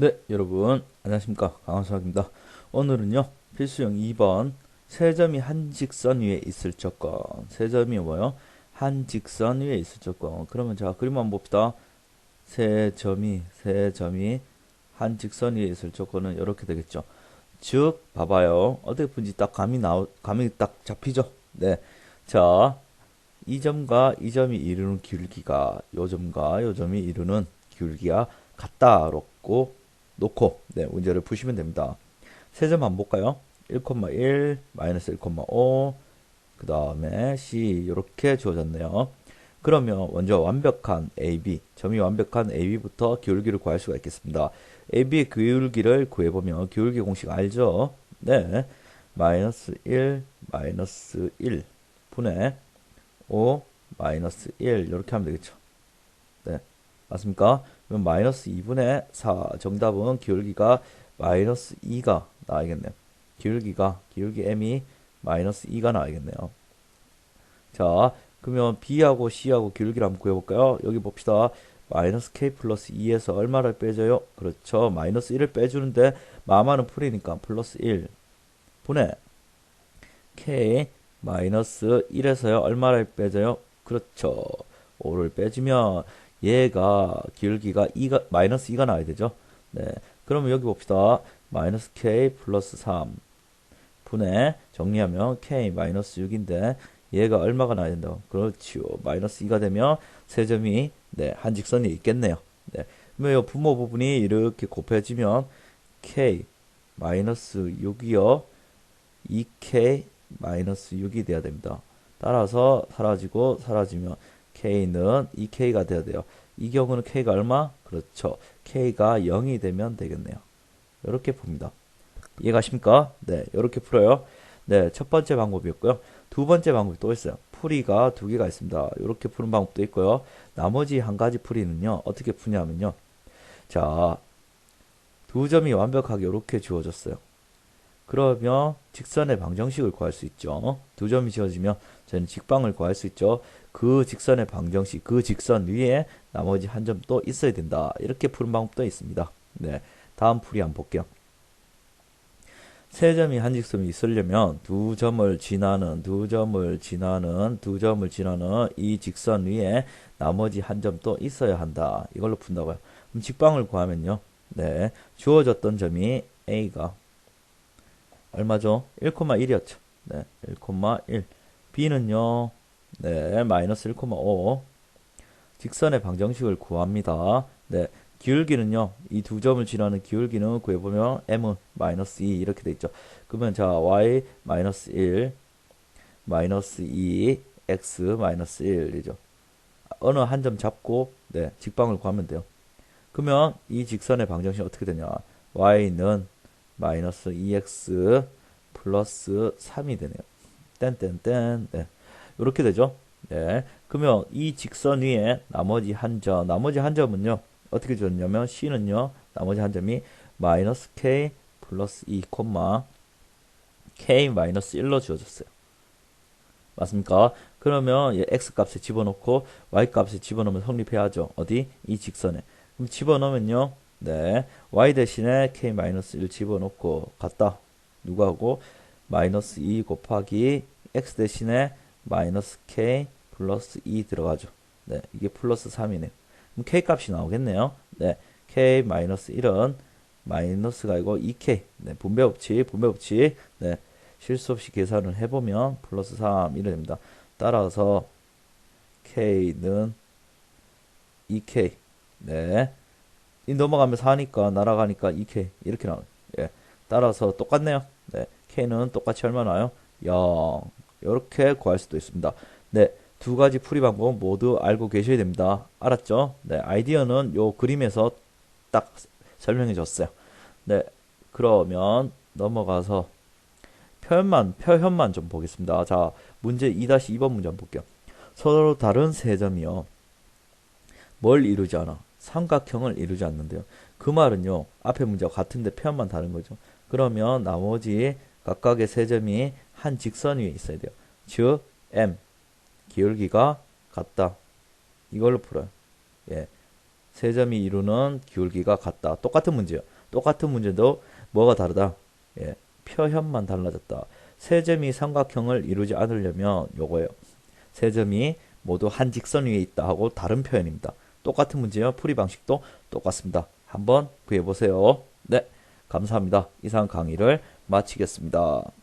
네, 여러분 안녕하십니까 강원수학입니다. 오늘은요 필수형 2번 세 점이 한 직선 위에 있을 조건 세 점이 뭐요? 한 직선 위에 있을 조건 그러면 자 그림 한번 봅시다. 세 점이 세 점이 한 직선 위에 있을 조건은 이렇게 되겠죠. 즉 봐봐요 어떻게 푼지 딱 감이 나오 감이 딱 잡히죠. 네, 자 이 점과 이 점이 이루는 기울기가 요 점과 요 점이 이루는 기울기가 같다라고 놓고 네, 문제를 푸시면 됩니다. 세 점 한번 볼까요? 1,1 마이너스 1,5 그 다음에 C 이렇게 주어졌네요. 그러면 먼저 완벽한 AB 점이 완벽한 AB부터 기울기를 구할 수가 있겠습니다. AB의 기울기를 구해보면 기울기 공식 알죠? 네, 마이너스 1 마이너스 1 분의 5 마이너스 1 이렇게 하면 되겠죠. 네, 맞습니까? 그럼 마이너스 2분의 4 정답은 기울기가 마이너스 2가 나와야겠네요. 기울기가 기울기 m이 마이너스 2가 나와야겠네요. 자 그러면 b하고 c하고 기울기를 한번 구해볼까요? 여기 봅시다. 마이너스 k 플러스 2에서 얼마를 빼줘요? 그렇죠. 마이너스 1을 빼주는데 마마는 풀이니까 플러스 1 분의 k 마이너스 1에서요 얼마를 빼줘요? 그렇죠. 5를 빼주면 얘가 기울기가 2가 마이너스 2가 나와야 되죠. 네. 그러면 여기 봅시다. 마이너스 k 플러스 3 분의 정리하면 k 마이너스 6인데 얘가 얼마가 나야 된다고? 그렇지요. 마이너스 2가 되면 세 점이 네, 한 직선이 있겠네요. 네. 그러면 이 분모 부분이 이렇게 곱해지면 k 마이너스 6이요. 2k 마이너스 6이 돼야 됩니다. 따라서 사라지고 사라지면 k는 2k가 돼야 돼요. 이 경우는 k가 얼마? 그렇죠. k가 0이 되면 되겠네요. 이렇게 봅니다. 이해가십니까? 네, 이렇게 풀어요. 네, 첫 번째 방법이었고요. 두 번째 방법이 또 있어요. 풀이가 두 개가 있습니다. 이렇게 푸는 방법도 있고요. 나머지 한 가지 풀이는요. 어떻게 푸냐면요. 자, 두 점이 완벽하게 이렇게 주어졌어요. 그러면 직선의 방정식을 구할 수 있죠. 두 점이 지어지면 저는 직방을 구할 수 있죠. 그 직선의 방정식, 그 직선 위에 나머지 한 점 또 있어야 된다. 이렇게 푸는 방법도 있습니다. 네, 다음 풀이 한번 볼게요. 세 점이 한 직선이 있으려면 두 점을 지나는 두 점을 지나는 두 점을 지나는 이 직선 위에 나머지 한 점 또 있어야 한다. 이걸로 푼다고요. 그럼 직방을 구하면요. 네, 주어졌던 점이 A가 얼마죠? 1,1이었죠. 네, 1,1. B는요. 네, 마이너스 1,5. 직선의 방정식을 구합니다. 네, 기울기는요. 이 두 점을 지나는 기울기는 구해보면 m은 마이너스 2 이렇게 돼 있죠. 그러면 자 y 마이너스 1 마이너스 2 x 마이너스 1이죠. 어느 한 점 잡고 네 직방을 구하면 돼요. 그러면 이 직선의 방정식이 어떻게 되냐? y는 마이너스 2x 플러스 3이 되네요. 땡땡땡 네. 이렇게 되죠. 네. 그러면 이 직선 위에 나머지 한 점, 나머지 한 점은요. 어떻게 줬냐면 C는요. 나머지 한 점이 마이너스 K 플러스 2, K 마이너스 1로 주어졌어요. 맞습니까? 그러면 X 값에 집어넣고 Y 값에 집어넣으면 성립해야죠. 어디? 이 직선에. 그럼 집어넣으면요. 네. Y 대신에 K 마이너스 1 집어넣고 같다. 누가 하고? 마이너스 2 곱하기 X 대신에 마이너스 K 플러스 2 들어가죠. 네. 이게 플러스 3이네요. 그럼 k 값이 나오겠네요. 네, k 마이너스 1은 마이너스가 아니고 2k. 네, 분배 법칙, 분배 법칙. 네, 실수 없이 계산을 해보면 플러스 3 이래 됩니다. 따라서 k는 2k. 네, 이 넘어가면 4니까 날아가니까 2k 이렇게 나와요. 예, 따라서 똑같네요. 네, k는 똑같이 얼마 나요? 0. 이렇게 구할 수도 있습니다. 네. 두 가지 풀이 방법 모두 알고 계셔야 됩니다. 알았죠? 네, 아이디어는 요 그림에서 딱 설명해 줬어요. 네, 그러면 넘어가서 표현만, 표현만 좀 보겠습니다. 자, 문제 2-2번 문제 한번 볼게요. 서로 다른 세 점이요. 뭘 이루지 않아? 삼각형을 이루지 않는데요. 그 말은요, 앞에 문제와 같은데 표현만 다른 거죠. 그러면 나머지 각각의 세 점이 한 직선 위에 있어야 돼요. 즉, M, 기울기가 같다. 이걸로 풀어요. 예. 세 점이 이루는 기울기가 같다. 똑같은 문제요. 똑같은 문제도 뭐가 다르다? 예, 표현만 달라졌다. 세 점이 삼각형을 이루지 않으려면 요거예요. 세 점이 모두 한 직선 위에 있다 하고 다른 표현입니다. 똑같은 문제요. 풀이 방식도 똑같습니다. 한번 구해보세요. 네, 감사합니다. 이상 강의를 마치겠습니다.